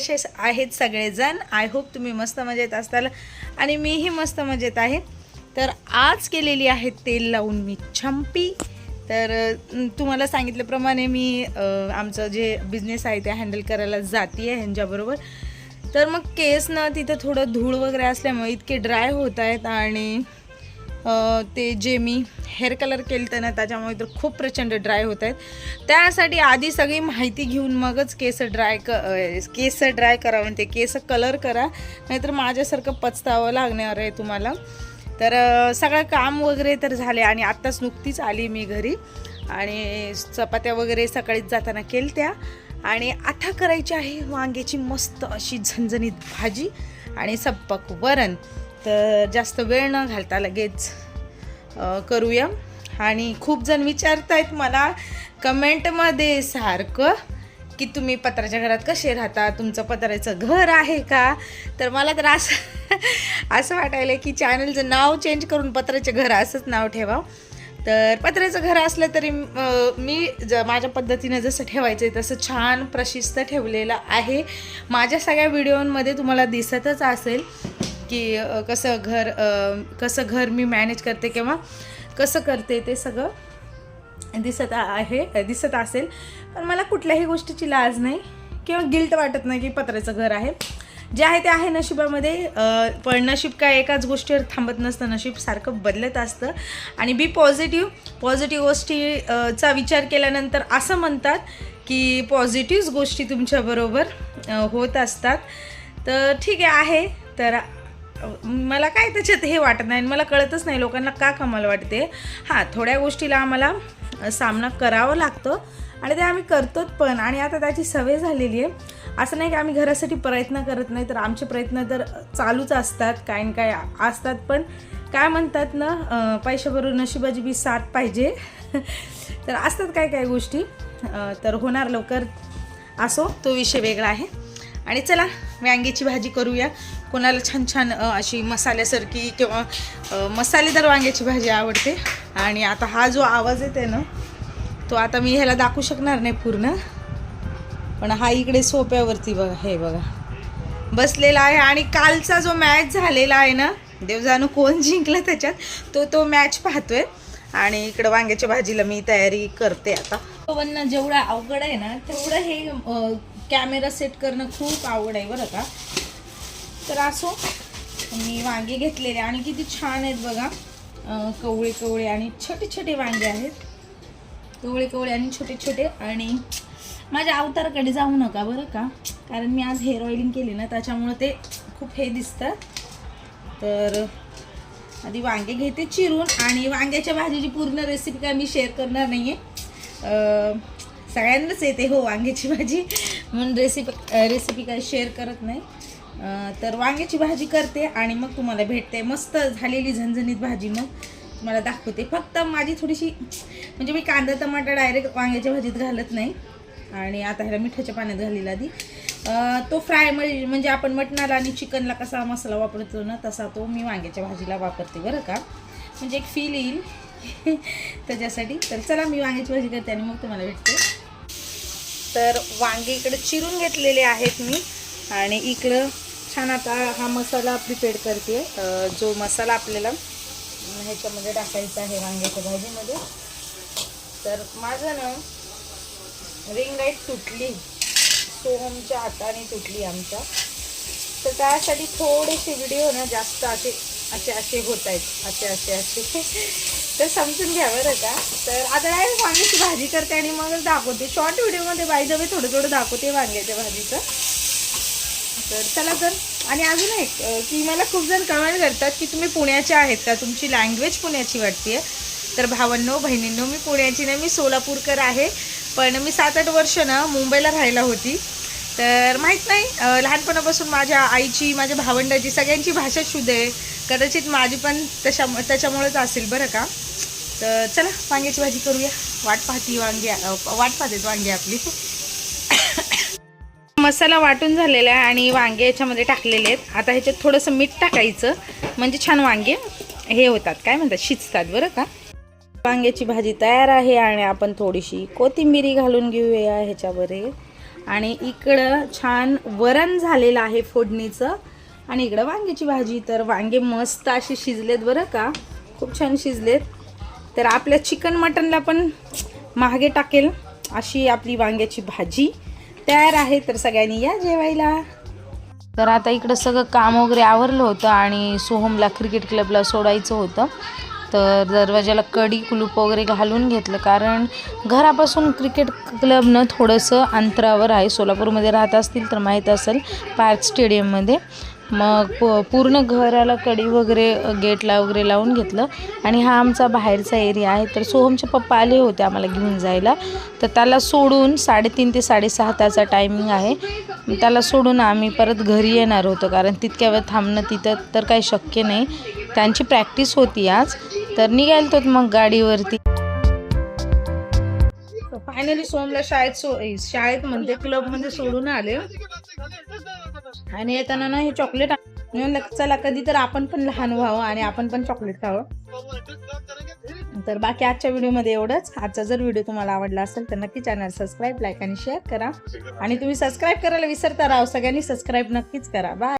कसे आहेत सगळेजण. आय होप तुम्ही मस्त मजेत असताल आणि मीही मस्त मजेत आहे. तर आज केलेली आहे तेल लावून मी छंपी. तर तुम्हाला सांगितल्याप्रमाणे मी आमचं जे बिझनेस आहे ते हँडल करायला जाते आहे ह्यांच्याबरोबर. तर मग केस ना तिथं थोडं धूळ वगैरे असल्यामुळे इतके ड्राय होत आहेत आणि ते जे मी हेअर कलर केलं ना त्याच्यामुळे तर खूप प्रचंड ड्राय होत आहेत. त्यासाठी आधी सगळी माहिती घेऊन मगच केस ड्राय क केस ड्राय करा म्हणते केस कलर करा. नाहीतर माझ्यासारखं पचतावं लागणार आहे तुम्हाला. तर सगळं काम वगैरे तर झाले आणि आत्ताच नुकतीच आली मी घरी. आणि चपात्या वगैरे सकाळीच जाताना केलत्या. आणि आता करायची आहे वांग्याची मस्त अशी झणझणीत भाजी आणि सप्पक वरण. तर जास्त वेळ न घालता लगेच करूया. आणि खूप जण विचारतायत मला कमेंटमध्ये सारखं की तुम्ही पत्राच्या घरात कसे राहता? तुमचं पत्र्याचं घर आहे का? तर मला तर असं असं वाटायलं की चॅनलचं नाव चेंज करून पत्र्याचे घर असंच नाव ठेवा तर पत्र्याचं घर असलं तरी मी ज माझ्या पद्धतीनं जसं ठेवायचं आहे तसं छान प्रशिस्त ठेवलेलं आहे. माझ्या सगळ्या व्हिडिओमध्ये तुम्हाला दिसतच असेल. की कसं घर कसं घर मी मॅनेज करते किंवा कसं करते ते सगळं दिसत आहे दिसत असेल. पण मला कुठल्याही गोष्टीची लाज नाही किंवा गिल्ट वाटत नाही की पत्र्याचं घर आहे. जे आहे ते आहे नशिबामध्ये. पण नशीब काय एकाच गोष्टीवर थांबत नसतं. नशीब सारखं बदलत असतं. आणि बी पॉझिटिव्ह पॉझिटिव्ह गोष्टीचा विचार केल्यानंतर असं म्हणतात की पॉझिटिव्ह गोष्टी तुमच्याबरोबर होत असतात. तर ठीक आहे. तर मला काय त्याच्यात हे वाटत नाही आणि मला कळतच नाही लोकांना का कमाल वाटते? हां थोड्या गोष्टीला आम्हाला सामना करावा लागतो आणि ते आम्ही करतोच पण. आणि आता त्याची सवय झालेली आहे. असं नाही की आम्ही घरासाठी प्रयत्न करत नाही तर आमचे प्रयत्न तर चालूच असतात काय न काय असतात. पण काय म्हणतात ना अ, पैशाबरोबर नशिबाची बी साथ पाहिजे. तर असतात काय काय गोष्टी. तर होणार लवकर असो तो विषय वेगळा आहे. आणि चला वांग्याची भाजी करूया. कोणाला छान छान अशी मसाल्यासारखी किंवा मसालेदार वांग्याची भाजी आवडते. आणि आता हा जो आवाज येते ना तो आता मी ह्याला दाखवू शकणार नाही पूर्ण. पण हा इकडे सोप्यावरती बघा हे बघा. बसलेला आहे आणि कालचा जो मॅच झालेला आहे ना देवजानू कोण जिंकलं त्याच्यात तो तो मॅच पाहतोय. आणि इकडं वांग्याच्या भाजीला मी तयारी करते आता. ओव्हन जेवढं अवघड आहे ना तेवढं हे कॅमेरा सेट करणं खूप आवड आहे बरं का. तर असो मी वांगे घेतलेले आणि किती छान आहेत बघा. कवळे कवळे आणि छोटे छोटे वांगे आहेत. कवळे कवळे आणि छोटे छोटे आणि माझ्या अवताराकडे जाऊ नका बरं का. कारण मी आज हेअर ऑइलिंग केली ना त्याच्यामुळं ते खूप हे दिसतं तर आधी वांगे घेते चिरून आणि वांग्याच्या भाजीची पूर्ण रेसिपी काय मी शेअर करणार नाही आहे सगळ्यांनाच येते हो वांग्याची भाजी. म्हणून रेसिपी रेसिपी काय शेअर करत नाही. तर वांग्याची भाजी करते आणि मग तुम्हाला भेटते. मस्त झालेली झणझणीत भाजी मग तुम्हाला दाखवते. फक्त माझी थोडीशी म्हणजे मी कांदा टमाटा डायरेक्ट वांग्याच्या भाजीत घालत नाही. आणि आता ह्याला मिठाच्या पाण्यात घालेला आधी. तो फ्राय म्हणजे म्हणजे आपण मटणाला आणि चिकनला कसा मसाला वापरतो ना तसा तो मी वांग्याच्या भाजीला वापरते बरं का. म्हणजे एक फील येईल. त्याच्यासाठी. तर चला मी वांग्याची भाजी करते आणि मग तुम्हाला भेटते. तर वांगे इकडे चिरून घेतलेले आहेत मी. आणि इकडं छान आता हा मसाला प्रिपेअर करते. जो मसाला आपल्याला ह्याच्यामध्ये टाकायचा आहे वांग्याच्या भाजीमध्ये. तर माझं ना रिंग लाइट तुटली. सोहमच्या हाताने तुटली आमच्या. तर त्यासाठी थोडेसे व्हिडिओ ना जास्त असे असे असे होत आहेत. असे असे असे. तर समजून घ्या बरं का. तर आता काय वांग्याची भाजी करते आणि मग दाखवते. शॉर्ट व्हिडिओमध्ये बाय थोडं थोडं दाखवते वांग्याच्या भाजीचं. तर चला तर. आणि अजून एक की मला खूप जण कमेंट करतात की तुम्ही पुण्याच्या आहेत का? तुमची लँग्वेज पुण्याची वाटते तर भावांनो बहिणींनो मी पुण्याची नाही मी सोलापूरकर आहे. पण मी सात आठ वर्ष ना मुंबईला राहायला होती. तर माहीत नाही लहानपणापासून माझ्या आईची माझ्या भावंडाची सगळ्यांची भाषा शुद्ध आहे. कदाचित माझी पण तशा त्याच्यामुळेच असेल बरं का? तर चला वांग्याची भाजी करूया. वाट पाहती वांगी वाट पाहतेत वांगी आपली. मसाला वाटून झालेला आहे आणि वांगे याच्यामध्ये टाकलेले आहेत. आता ह्याच्यात थोडंसं मीठ टाकायचं. म्हणजे छान वांगे हे होतात. काय म्हणतात? शिजतात. बरं का? वांग्याची भाजी तयार आहे आणि आपण थोडीशी कोथिंबिरी घालून घेऊया ह्याच्यावर. आणि इकडं छान वरण झालेलं आहे फोडणीचं. आणि इकडं वांग्याची भाजी. तर वांगे मस्त असे शिजलेत. बरं का? खूप छान शिजलेत. तर आपल्या चिकन मटनला पण महागे टाकेल अशी आपली वांग्याची भाजी. तयार आहे तर सगळ्यांनी या जेवायला. तर आता इकडं सगळं काम वगैरे आवरलं होतं आणि सोहमला क्रिकेट क्लबला सोडायचं होतं. तर दरवाजाला कडी कुलूप वगैरे घालून घेतलं कारण घरापासून क्रिकेट क्लबनं थोडंसं अंतरावर आहे. सोलापूरमध्ये राहत असतील तर माहीत असेल पार्क स्टेडियममध्ये मग प पूर्ण घराला कडी वगैरे गेटला वगैरे लावून घेतलं. आणि हा आमचा बाहेरचा एरिया आहे. तर सोहमचे पप्पा आले होते आम्हाला घेऊन जायला. तर त्याला सोडून साडेतीन ते साडेसहा ताचा टायमिंग आहे. त्याला सोडून आम्ही परत घरी येणार होतो. कारण तितक्या वेळ थांबणं तिथं तर काही शक्य नाही. त्यांची प्रॅक्टिस होती आज. तर निघालतो मग गाडीवरती. फायनली सोमला शाळेत सो शाळेत म्हणते क्लबमध्ये सोडून आले. आणि येताना ना हे चॉकलेट चला कधी तर आपण पण लहान व्हावं आणि आपण पण चॉकलेट खावं. तर बाकी आजच्या व्हिडिओमध्ये एवढंच. आजचा जर व्हिडिओ तुम्हाला आवडला असेल तर नक्की चॅनल सबस्क्राईब लाईक आणि शेअर करा. आणि तुम्ही सबस्क्राईब करायला विसरता राहा सगळ्यांनी सबस्क्राईब नक्कीच करा. बाय